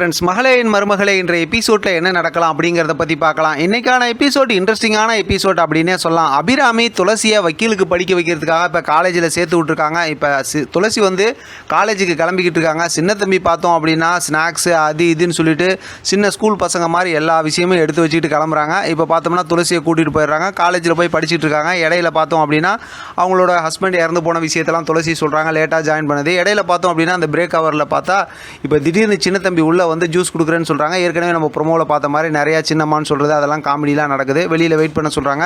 Friends மகளேயின் மருமகளை என்ற எபிசோடில் என்ன நடக்கலாம் அப்படிங்கிறத பற்றி பார்க்கலாம். இன்றைக்கான எபிசோட் இன்ட்ரெஸ்டிங்கான எபிசோட் அப்படின்னே சொல்லலாம். அபிராமி துளசியை வக்கீலுக்கு படிக்க வைக்கிறதுக்காக இப்போ காலேஜில் சேர்த்து விட்ருக்காங்க இப்போ துளசி வந்து காலேஜுக்கு கிளம்பிக்கிட்டு இருக்காங்க. சின்ன தம்பி பார்த்தோம் அப்படின்னா ஸ்நாக்ஸு அது இதுன்னு சொல்லிட்டு சின்ன ஸ்கூல் பசங்க மாதிரி எல்லா விஷயமும் எடுத்து வச்சுக்கிட்டு கிளம்புறாங்க. இப்போ பார்த்தோம்னா துளசியை கூட்டிகிட்டு போயிடுறாங்க. காலேஜில் போய் படிச்சுட்டு இருக்காங்க. இடையில பார்த்தோம் அப்படின்னா அவங்களோட ஹஸ்பண்ட் இறந்து போன விஷயத்தெல்லாம் துளசி சொல்கிறாங்க லேட்டாக ஜாயின் பண்ணது. இடையில பார்த்தோம் அப்படின்னா அந்த பிரேக் ஹவரில் பார்த்தா இப்போ திடீர்னு சின்ன தம்பி உள்ளே வந்து ஜூஸ் கொடுக்குறேன்னு சொல்கிறாங்க ஏற்கனவே நம்ம ப்ரொமோவில் பார்த்த மாதிரி நிறையா சின்னம்மான்னு சொல்கிறது அதெல்லாம் காமெடிலாம் நடக்குது. வெளியில் வெயிட் பண்ண சொல்கிறாங்க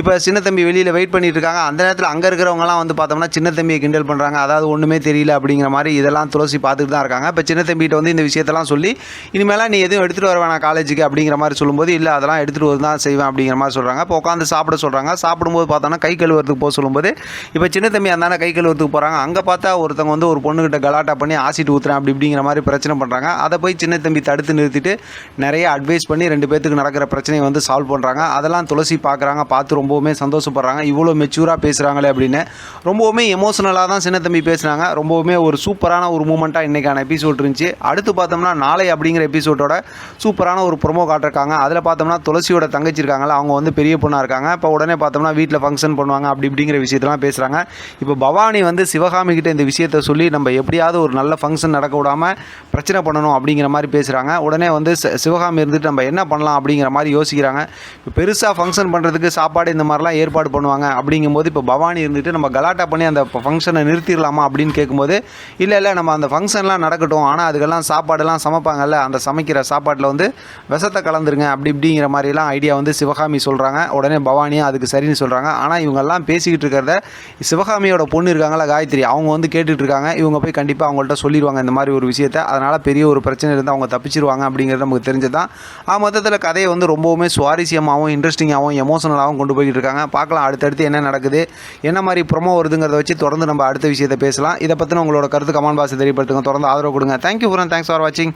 இப்போ சின்ன தம்பி வெளியில் வெயிட் பண்ணிட்டு இருக்காங்க. அந்த நேரத்தில் அங்கே இருக்கிறவங்கலாம் வந்து பார்த்தோம்னா சின்ன தம்பியை கிண்டல் பண்ணுறாங்க அதாவது ஒன்றுமே தெரியல அப்படிங்கிற மாதிரி இதெல்லாம் துளசி பார்த்துட்டு தான் இருக்காங்க. இப்போ சின்ன தம்பிகிட்ட வந்து இந்த விஷயத்தெல்லாம் சொல்லி இனிமேலாம் நீ எதுவும் எடுத்துகிட்டு வர வேணாம் காலேஜுக்கு அப்படிங்கிற மாதிரி சொல்லும்போது இல்லை அதெல்லாம் எடுத்துகிட்டு வந்து தான் செய்வேன் அப்படிங்கிற மாதிரி சொல்கிறாங்க இப்போ உட்காந்து சாப்பிட சொல்கிறாங்க சாப்பிடும்போது பார்த்தோன்னா கை கழுவுறதுக்கு போக சொல்லும்போது இப்போ சின்ன தம்பி அந்தான கை கழுவுறதுக்கு போகிறாங்க அங்கே பார்த்தா ஒருத்தவங்க வந்து ஒரு பொண்ணுக்கிட்ட கலாட்டா பண்ணி ஆசிட் ஊற்றுறேன் அப்படி இப்படிங்கிற மாதிரி பிரச்சனை பண்ணுறாங்க அதை போய் சின்ன தம்பி தடுத்து நிறுத்திட்டு நிறைய அட்வைஸ் பண்ணி ரெண்டு பேர்த்துக்கு நடக்கிற பிரச்சனையை வந்து சால்வ் பண்ணுறாங்க அதெல்லாம் துளசி பார்க்குறாங்க பார்த்து ரொம்பவுமே சந்தோஷப்படுறாங்க. இவ்வளோ மெச்சூராக பேசுகிறாங்களே அப்படின்னு ரொம்பவுமே எமோஷனலாக தான் சின்ன தம்பி பேசுனாங்க. ரொம்பவுமே ஒரு சூப்பரான ஒரு மூமெண்ட்டாக இன்றைக்கான எபிசோட் இருந்துச்சு. அடுத்து பார்த்தோம்னா நாளை அப்படிங்கிற எபிசோட்டோட சூப்பரான ஒரு ப்ரொமோ காட்டிருக்காங்க. அதில் பார்த்தோம்னா துளசியோட தங்கச்சி இருக்காங்கல்ல அவங்க வந்து பெரிய பொண்ணாக இருக்காங்க. இப்போ உடனே பார்த்தோம்னா வீட்டில் ஃபங்க்ஷன் பண்ணுவாங்க அப்படி இப்படிங்கிற விஷயத்தெல்லாம் பேசுகிறாங்க இப்போ பவானி வந்து சிவகாமி கிட்ட இந்த விஷயத்த சொல்லி நம்ம எப்படியாவது ஒரு நல்ல ஃபங்க்ஷன் நடக்க விடாமல் பிரச்சனை பண்ணணும் அப்படிங்கிற மாதிரி பேசுகிறாங்க உடனே வந்து சிவகாமி இருந்துட்டு நம்ம என்ன பண்ணலாம் அப்படிங்கிற மாதிரி யோசிக்கிறாங்க. இப்போ பெருசாக ஃபங்க்ஷன் பண்ணுறதுக்கு சாப்பாடு இந்த மாதிரிலாம் ஏற்பாடு பண்ணுவாங்க. அப்படிங்கும்போது இப்போ பவானி இருந்துட்டு நம்ம கலாட்டா பண்ணி அந்த ஃபங்க்ஷனை நிறுத்திடலாமா அப்படின்னு கேட்கும்போது இல்லை இல்லை நம்ம அந்த ஃபங்க்ஷன்லாம் நடக்கட்டும். ஆனால் அதுக்கெல்லாம் சாப்பாடெல்லாம் சமைப்பாங்கல்ல. அந்த சமைக்கிற சாப்பாட்டில் வந்து விஷத்தை கலந்துருங்க. அப்படி இப்படிங்கிற மாதிரிலாம் ஐடியா வந்து சிவகாமி சொல்கிறாங்க உடனே பவானியும் அதுக்கு சரின்னு சொல்கிறாங்க ஆனால் இவங்கெல்லாம் பேசிக்கிட்டு இருக்கிறத சிவகாமியோட பொண்ணு இருக்காங்களா காயத்ரி. அவங்க வந்து கேட்டுட்ருக்காங்க இவங்க போய் கண்டிப்பாக அவங்கள்ட்ட சொல்லிடுவாங்க இந்த மாதிரி ஒரு விஷயத்த. அதனால் பெரிய ஒரு பிரச்சனை இருந்தால் அவங்க தப்பிச்சிருவாங்க அப்படிங்கிறது நமக்கு தெரிஞ்சது தான் ஆ மொத்தத்தில் கதையை வந்து ரொம்பவுமே சுவாரஸ்யமாகவும் இன்ட்ரெஸ்டிங்காகவும் எமோஷனலாகவும் கொண்டு போய்கிட்டு இருக்காங்க. பார்க்கலாம் அடுத்தடுத்து என்ன நடக்குது என்ன மாதிரி ப்ரொமோ வருதுங்கிறத வச்சு தொடர்ந்து நம்ம அடுத்த விஷயத்தை பேசலாம். இதை பற்றின உங்களோட கருத்து கமெண்ட் பாக்ஸ் தெரியப்படுத்துங்க. தொடர்ந்து ஆதரவு கொடுங்க. தேங்க்யூ ஃபுரன் தேங்க்ஸ் ஃபார் வாட்சிங்